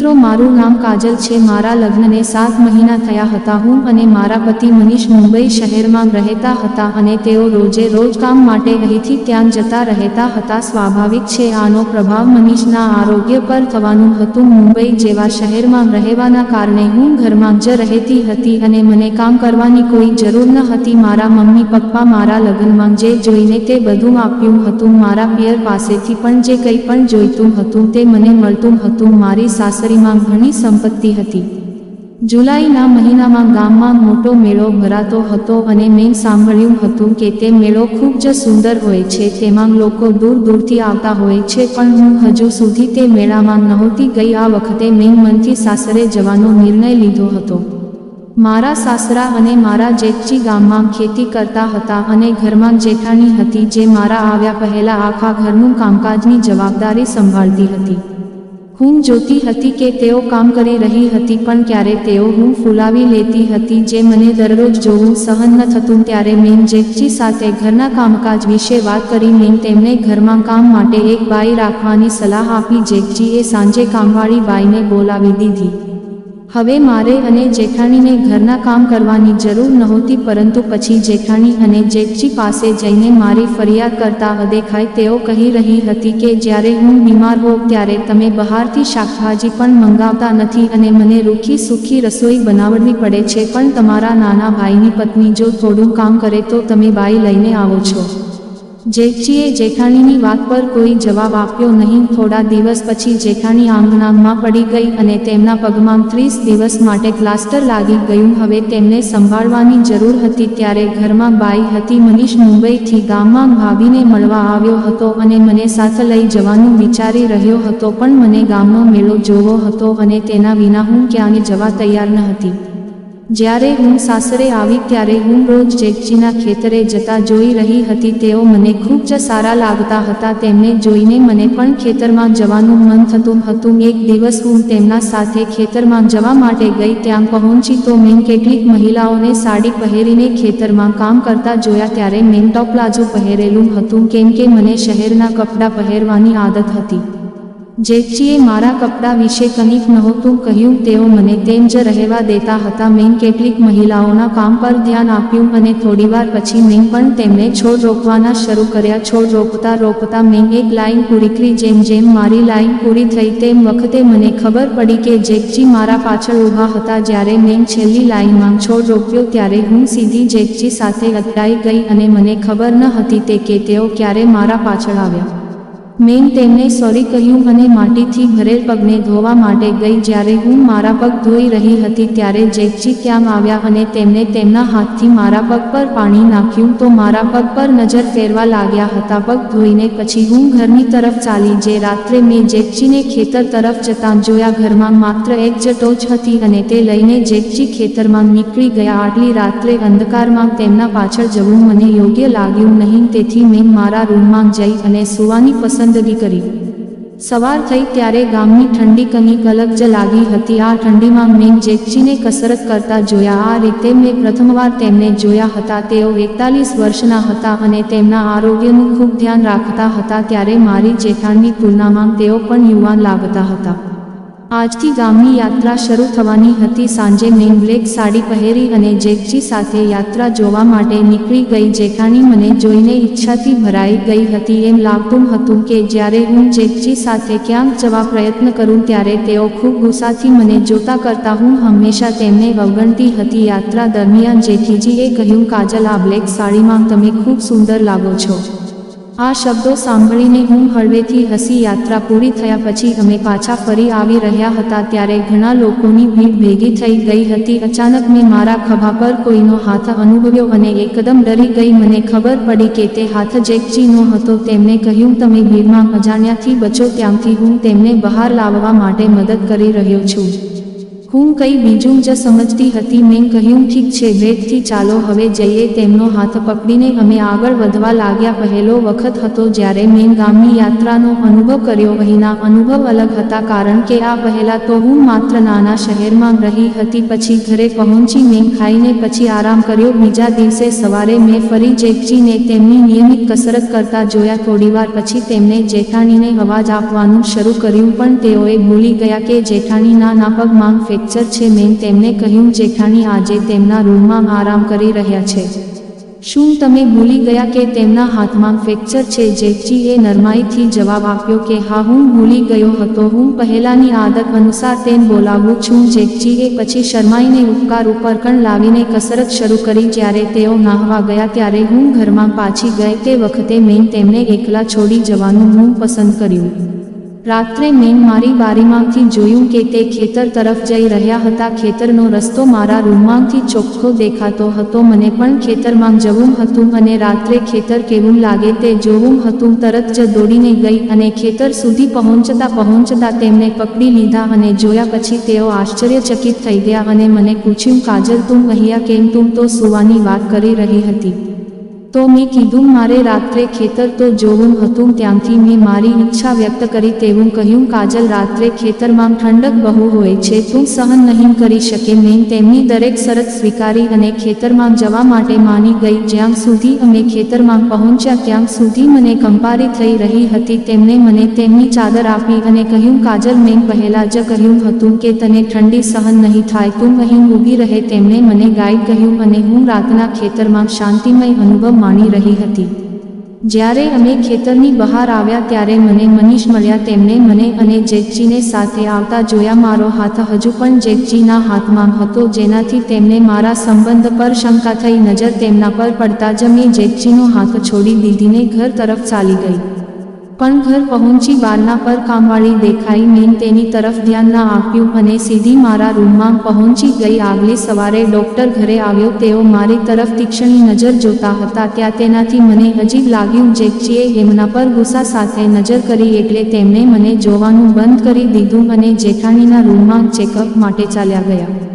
મિત્રો, મારું નામ કાજલ છે. મારા લગ્નને સાત મહિના થયા હતા. હું અને મારા પતિ મનીષ મુંબઈ શહેરમાં રહેતા હતા અને તેઓ રોજે રોજ કામ માટે અહીંથી ત્યાં જતા રહેતા હતા. સ્વાભાવિક છે, આનો પ્રભાવ મનીષના આરોગ્ય પર થવાનું હતું. મુંબઈ જેવા શહેરમાં રહેવાના કારણે હું ઘરમાં જ રહેતી હતી અને મને કામ કરવાની કોઈ જરૂર ન હતી. મારા મમ્મી, પપ્પા મારા લગ્નમાં જે જોઈને તે બધું આપ્યું હતું. મારા પિયર પાસેથી પણ જે કંઈ પણ જોઈતું હતું તે મને મળતું હતું. મારી સાસરીમાં ઘણી સંપત્તિ હતી. જુલાઈના મહિનામાં ગામમાં મોટો મેળો ભરાતો હતો અને મેં સાંભળ્યું હતું કે તે મેળો ખૂબ જ સુંદર હોય છે, તેમાં લોકો દૂર દૂરથી આવતા હોય છે, પણ હું હજુ સુધી તે મેળામાં નહોતી ગઈ. આ વખતે મેં મનથી સાસરે જવાનો નિર્ણય લીધો હતો. મારા સાસરા અને મારા જેઠજી ગામમાં ખેતી કરતા હતા અને ઘરમાં જેઠાણી હતી જે મારા આવ્યા પહેલાં આખા ઘરનું કામકાજની જવાબદારી સંભાળતી હતી. હું જોતી હતી કે તેઓ કામ કરી રહી હતી પણ ક્યારે તેઓ હું ફૂલાવી લેતી હતી જે મને દરરોજ જોવું સહન ન થતું ત્યારે મેં જેઠજી સાથે ઘરના કામકાજ વિશે વાત કરી મેં તેમને ઘરમાં કામ માટે એક બાઈ રાખવાની સલાહ આપી જેઠજીએ સાંજે કામવાળી બાઈને બોલાવી દીધી. હવે મારે અને જેઠાણીને ઘરના કામ કરવાની જરૂર નહોતી પરંતુ પછી જેઠાણી અને જેઠજી પાસે જઈને મારી ફરિયાદ કરતા અદેખાય તેઓ કહી રહી હતી કે જ્યારે હું બીમાર હોઉં ત્યારે તમે બહારથી શાકભાજી પણ મંગાવતા નથી અને મને રૂખી સુખી રસોઈ બનાવવી પડે છે પણ તમારા નાના ભાઈની પત્ની જો થોડું કામ કરે તો તમે બાઈ લઈને આવો છો. જેઠજીએ જેઠાણીની વાત પર કોઈ જવાબ આપ્યો નહીં. થોડા દિવસ પછી જેઠાણી આંગણામાં પડી ગઈ અને તેમના પગમાં ત્રીસ દિવસ માટે પ્લાસ્ટર લાગી ગયું. હવે તેમને સંભાળવાની જરૂર હતી ત્યારે ઘરમાં બાઈ હતી. મનીષ મુંબઈથી ગામમાં ભાભીને મળવા આવ્યો હતો અને મને સાથે લઈ જવાનું વિચારી રહ્યો હતો, પણ મને ગામનો મેળો જોવો હતો અને તેના વિના હું ક્યાંય જવા તૈયાર ન હતી. જ્યારે હું સાસરે આવી ત્યારે હું રોજ જેઠજીના ખેતરે જતા જોઈ રહી હતી, તેઓ મને ખૂબ જ સારા લાગતા હતા. તેમને જોઈને મને પણ ખેતરમાં જવાનું મન થતું હતું. એક દિવસ હું તેમના સાથે ખેતરમાં જવા માટે ગઈ, ત્યાં પહોંચી તો મેં કેટલીક મહિલાઓને સાડી પહેરીને ખેતરમાં કામ કરતા જોયા. ત્યારે મેં ટોપ પ્લાઝો પહેરેલું હતું, કેમ કે મને શહેરના કપડાં પહેરવાની આદત હતી. જેઠજીએ મારા કપડાં વિશે કંઈક નહોતું કહ્યું, તેઓ મને તેમ જ રહેવા દેતા હતા. મેં કેટલીક મહિલાઓના કામ પર ધ્યાન આપ્યું અને થોડીવાર પછી મેં પણ તેમને છોડ રોપવાના શરૂ કર્યા. છોડ રોપતા રોપતા મેં એક લાઈન પૂરી કરી. જેમ જેમ મારી લાઈન પૂરી થઈ તેમ વખતે મને ખબર પડી કે જેઠજી મારા પાછળ ઊભા હતા. જ્યારે મેં છેલ્લી લાઈનમાં છોડ રોપ્યો ત્યારે હું સીધી જેઠજી સાથે અથડાઈ ગઈ અને મને ખબર ન હતી તે કે તેઓ ક્યારે મારા પાછળ આવ્યા. મેં તેમને સોરી કહ્યું અને માટીથી ભરેલ પગને ધોવા માટે ગઈ જ્યારે હું મારા પગ ધોઈ રહી હતી ત્યારે જેકજી ક્યાં આવ્યા અને તેમને તેમના હાથથી મારા પગ પર પાણી નાખ્યું તો મારા પગ પર નજર ફેરવા લાગ્યા હતા. પગ ધોઈને પછી હું ઘરની તરફ ચાલી જે રાત્રે મેં જેકજીને ખેતર તરફ જતાં જોયા ઘરમાં માત્ર એક જ ટોચ હતી અને તે લઈને જેકજી ખેતરમાં નીકળી ગયા. આટલી રાત્રે અંધકારમાં તેમના પાછળ જવું મને યોગ્ય લાગ્યું નહીં. તેથી મેં મારા રૂમમાં જઈ અને સુવાની પસંદ પસંદગી કરી. સવાર થઈ ત્યારે ગામની ઠંડી કંઈક અલગ જ લાગી હતી. આ ઠંડીમાં મેં જેઠજીને કસરત કરતા જોયા. આ રીતે મેં પ્રથમવાર તેમને જોયા હતા. તેઓ એકતાલીસ વર્ષના હતા અને તેમના આરોગ્યનું ખૂબ ધ્યાન રાખતા હતા. ત્યારે મારી જેઠાણની તુલનામાં તેઓ પણ યુવાન લાગતા હતા. આજથી ગામની યાત્રા શરૂ થવાની હતી. સાંજે મેં બ્લેક સાડી પહેરી અને જેકજી સાથે યાત્રા જોવા માટે નીકળી ગઈ. જેઠાણી મને જોઈને ઈચ્છાથી ભરાઈ ગઈ હતી. એમ લાગતું હતું કે જ્યારે હું જેકજી સાથે ક્યાંક જવા પ્રયત્ન કરું ત્યારે તેઓ ખૂબ ગુસ્સાથી મને જોતા કરતા હું હંમેશા તેમને વગણતી હતી. યાત્રા દરમિયાન જેઠીજીએ કહ્યું, કાજલ, આ બ્લેક સાડીમાં તમે ખૂબ સુંદર લાગો છો. આ શબ્દો સાંભળીને હું હળવેથી હસી યાત્રા પૂરી થયા પછી અમે પાછા ફરી આવી રહ્યા હતા ત્યારે ઘણા લોકોની ભીડ ભેગી થઈ ગઈ હતી. અચાનક મેં મારા ખભા પર કોઈનો હાથ અનુભવ્યો અને એકદમ ડરી ગઈ. મને ખબર પડી કે તે હાથ જેકજીનો હતો. તેમણે કહ્યું, તમે ભીડમાં અજાણ્યાથી બચો, ત્યાંથી હું તેમને બહાર લાવવા માટે મદદ કરી રહ્યો છું. હું કંઈ બીજું જ સમજતી હતી, મેં કહ્યું, ઠીક છે ભેટથી ચાલો, હવે જઈએ. તેમનો હાથ પકડીને અમે આગળ વધવા લાગ્યા. પહેલો વખત હતો જ્યારે મેં ગામની યાત્રાનો અનુભવ કર્યો. અહીંના અનુભવ અલગ હતા, કારણ કે આ પહેલાં તો હું માત્ર નાના શહેરમાં રહી હતી, પછી ઘરે પહોંચી મેં ખાઈને પછી આરામ કર્યો. બીજા દિવસે સવારે મેં ફરી જેકજીને તેમની નિયમિત કસરત કરતા જોયા. થોડીવાર પછી તેમને જેઠાણીને અવાજ આપવાનું શરૂ કર્યું, પણ તેઓએ ભૂલી ગયા કે જેઠાણીના ના પગમાં ફ્રેક્ચર છે મેં તેમને કહ્યું, જેઠાણી આજે તેમના રૂમમાં આરામ કરી રહ્યા છે. શું તમે ભૂલી ગયા કે તેમના હાથમાં ફ્રેક્ચર છે? જેઠજીએ નરમાઈથી જવાબ આપ્યો કે, હા, હું ભૂલી ગયો હતો. હું પહેલાની આદત અનુસાર તેમ બોલાવું છું. જેઠજીએ પછી શરમાઈને ઉપકાર ઉપર કણ લાવીને કસરત શરૂ કરી. જ્યારે તેઓ નાહવા ગયા, ત્યારે હું ઘરમાં પાછી ગઈ તે વખતે મેં તેમને એકલા છોડી જવાનું હું પસંદ કર્યું. રાત્રે મેં મારી બારીમાંથી જોયું કે તે ખેતર તરફ જઈ રહ્યા હતા. ખેતરનો રસ્તો મારા રૂમમાંથી ચોખ્ખો દેખાતો હતો. મને પણ ખેતરમાં જવું હતું અને રાત્રે ખેતર કેવું લાગે તે જોવું હતું. તરત જ દોડીને ગઈ અને ખેતર સુધી પહોંચતા પહોંચતા તેમને પકડી લીધા અને જોયા પછી તેઓ આશ્ચર્યચકિત થઈ ગયા અને મને પૂછ્યું, કાજલ, તું અહીંયા કેમ? તું તો સુવાની વાત કરી રહી હતી. તો મેં કીધું, મારે રાત્રે ખેતર તો જોવું હતું, ત્યાંથી મેં મારી ઈચ્છા વ્યક્ત કરી તેવું કહ્યું, કાજલ, રાત્રે ખેતરમાં ઠંડક બહુ હોય છે, તું સહન નહીં કરી શકે. મેં તેમની દરેક શરત સ્વીકારી અને ખેતરમાં જવા માટે માની ગઈ. જ્યાં સુધી અમે ખેતરમાં પહોંચ્યા, ત્યાં સુધી મને કંપારી થઈ રહી હતી. તેમણે મને તેમની ચાદર આપી અને કહ્યું, કાજલ, મેં પહેલા જ કહ્યું હતું કે તને ઠંડી સહન નહીં થાય, તું અહીં ઊભી રહે. તેમણે મને ગાઈડ કહ્યું અને હું રાતના ખેતરમાં શાંતિમય અનુભવ માણી રહી હતી. જ્યારે અમે ખેતરની બહાર આવ્યા ત્યારે મને મનીષ મળ્યા તેમણે મને અને જેકજીને સાથે આવતા જોયા, મારો હાથ હજુ પણ જેકજીના હાથમાં હતો, જેનાથી તેમને મારા સંબંધ પર શંકા થઈ, નજર તેમના પર પડતા જ મેં જેકજીનો હાથ છોડી દીધીને ઘર તરફ ચાલી ગઈ. પણ ઘર પહોંચી બારના પર કામવાળી દેખાઈ મેં તેની તરફ ધ્યાન ના આપ્યું અને સીધી મારા રૂમમાં પહોંચી ગઈ. આગલી સવારે ડૉક્ટર ઘરે આવ્યો. તેઓ મારી તરફ તીક્ષ્ણી નજર જોતા હતા. ત્યાં તેનાથી મને અજીબ લાગ્યું જેકજીએ એમના પર ગુસ્સા સાથે નજર કરી એટલે તેમણે મને જોવાનું બંધ કરી દીધું અને જેઠાણીના રૂમમાં ચેકઅપ માટે ચાલ્યા ગયા.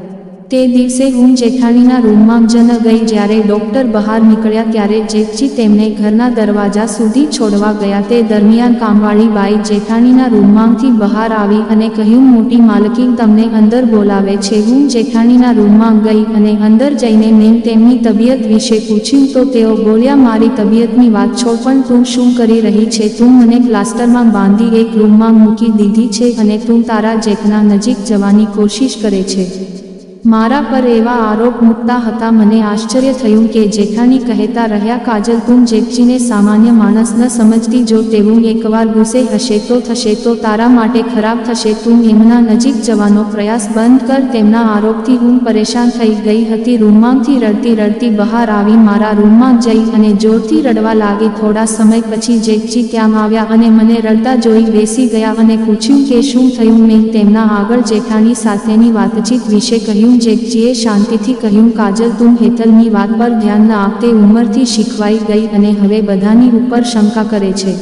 તે દિવસે હું જેઠાણીના રૂમમાં જ ગઈ જ્યારે ડૉક્ટર બહાર નીકળ્યા ત્યારે જેઠજી તેમને ઘરના દરવાજા સુધી છોડવા ગયા. તે દરમિયાન કામવાળી બાઈ જેઠાણીના રૂમમાંથી બહાર આવી અને કહ્યું, મોટી માલકીન તમને અંદર બોલાવે છે. હું જેઠાણીના રૂમમાં ગઈ અને અંદર જઈને મેં તેમની તબિયત વિશે પૂછ્યું, તો તેઓ બોલ્યા, મારી તબિયતની વાત છો, પણ તું શું કરી રહી છે? તું મને પ્લાસ્ટરમાં બાંધી એક રૂમમાં મૂકી દીધી છે અને તું તારા જેઠના નજીક જવાની કોશિશ કરે છે. મારા પર એવા આરોપ મૂકતા હતા, મને આશ્ચર્ય થયું કે જેઠાણી કહેતા રહ્યા, કાજલ, તું જેઠજીને સામાન્ય માણસ ન સમજતી, જો તેવું એકવાર ગુસ્સે હશે તો થશે, તો તારા માટે ખરાબ થશે, તું એમના નજીક જવાનો પ્રયાસ બંધ કર. તેમના આરોપથી હું પરેશાન થઈ ગઈ હતી, રૂમમાંથી રડતી રડતી બહાર આવી, મારા રૂમમાં જઈ અને જોરથી રડવા લાગી. થોડા સમય પછી જેઠજી ત્યાં આવ્યા અને મને રડતા જોઈ બેસી ગયા અને પૂછ્યું કે શું થયું, મેં તેમના આગળ જેઠાણી સાથેની વાતચીત વિશે કહ્યું. જેકજીએ શાંતિથી કહ્યું, કાજલ, તું હેતલની વાત પર ધ્યાન ના આપતે ઉંમરથી શીખવાઈ ગઈ અને હવે બધાની ઉપર શંકા કરે છે.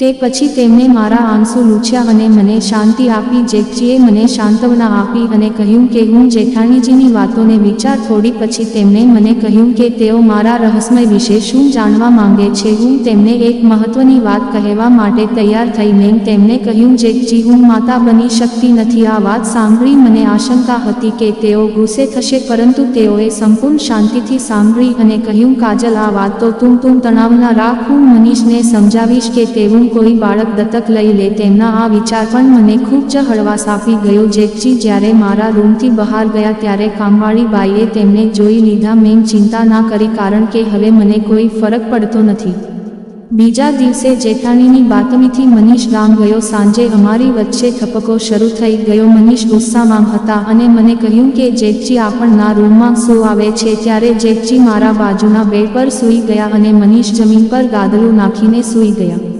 તે પછી તેમણે મારા આંસુ લૂછ્યા અને મને શાંતિ આપી જેકજીએ મને સાંત્વના આપી અને કહ્યું કે હું જેઠાણીજીની વાતોને વિચાર થોડી પછી તેમણે મને કહ્યું કે તેઓ મારા રહસ્યમય વિશે શું જાણવા માંગે છે. હું તેમને એક મહત્વની વાત કહેવા માટે તૈયાર થઈને તેમણે કહ્યું જેકજી હું માતા બની શકતી નથી. આ વાત સાંભળી મને આશંકા હતી કે તેઓ ગુસ્સે થશે, પરંતુ તેઓએ સંપૂર્ણ શાંતિથી સાંભળી અને કહ્યું, કાજલ, આ વાત તો તું તું તણાવના રાખ. હું મનીષને સમજાવીશ કે તેવું કોઈ બાળક દત્તક લઈ લે તેમના આ વિચાર પણ મને ખૂબ જ હળવાશ આપી ગયો. જેકજી જ્યારે મારા રૂમથી બહાર ગયા ત્યારે કામવાળી બાઈએ તેમને જોઈ લીધા. મેં ચિંતા ના કરી કારણ કે હવે મને કોઈ ફરક પડતો નથી. બીજા દિવસે જેઠાણીની બાતમીથી મનીષ ગામ ગયો. સાંજે અમારી વચ્ચે થપકો શરૂ થઈ ગયો. મનીષ ગુસ્સામાં હતા અને મને કહ્યું કે જેઠજી આપણના રૂમમાં શું આવે છે. ત્યારે જેઠજી મારા બાજુના બેડ પર સૂઈ ગયા અને મનીષ જમીન પર ગાદલું નાખીને સૂઈ ગયા.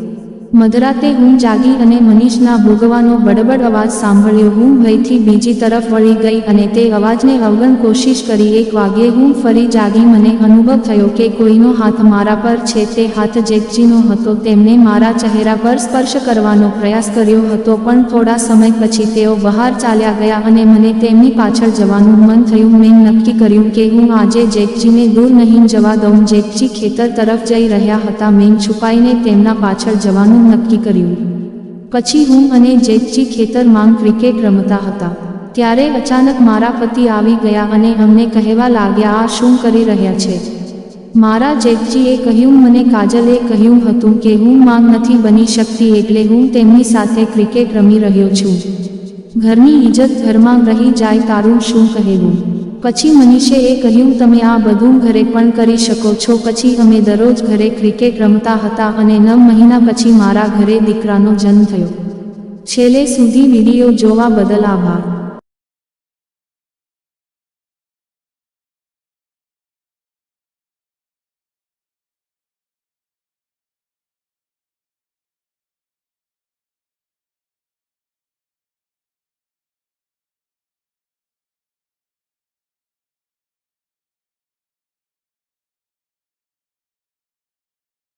મધરાતે હું જાગી અને મનીષના ભોગવાનો બડબડ અવાજ સાંભળ્યો. હું ભયથી બીજી તરફ વળી ગઈ અને તે અવાજને અવગણ કોશિશ કરી. એક વાગ્યે હું ફરી જાગી. મને અનુભવ થયો કે કોઈનો હાથ મારા પર છે. તે હાથ જેકજીનો હતો. તેમણે મારા ચહેરા પર સ્પર્શ કરવાનો પ્રયાસ કર્યો હતો, પણ થોડા સમય પછી તેઓ બહાર ચાલ્યા ગયા અને મને તેમની પાછળ જવાનું મન થયું. મેં નક્કી કર્યું કે હું આજે જેકજીને દૂર નહીં જવા દઉં. જેકજી ખેતર તરફ જઈ રહ્યા હતા. મેં છુપાઈને તેમના પાછળ જવાનું નક્કી કર્યું. પછી હું અને જેતજી ખેતરમાં ક્રિકેટ રમતા હતા. ત્યારે અચાનક મારા પતિ આવી ગયા અને અમને કહેવા લાગ્યા, આ શું કરી રહ્યા છે? મારા જેતજીએ કહ્યું, મને કાજલે કહ્યું હતું કે હું માંગ નથી બની શકતી એટલે હું તેમની સાથે ક્રિકેટ રમી રહ્યો છું. ઘરની ઇજ્જત ઘરમાં રહી જાય તારું શું કહેવું? પછી મનીષે એ કહ્યું, તમે આ બધું ઘરે પણ કરી શકો છો. પછી અમે દરરોજ ઘરે ક્રિકેટ રમતા હતા અને નવ મહિના પછી મારા ઘરે દીકરાનો જન્મ થયો. છેલ્લે સુધી વીડિયો જોવા બદલ આભાર.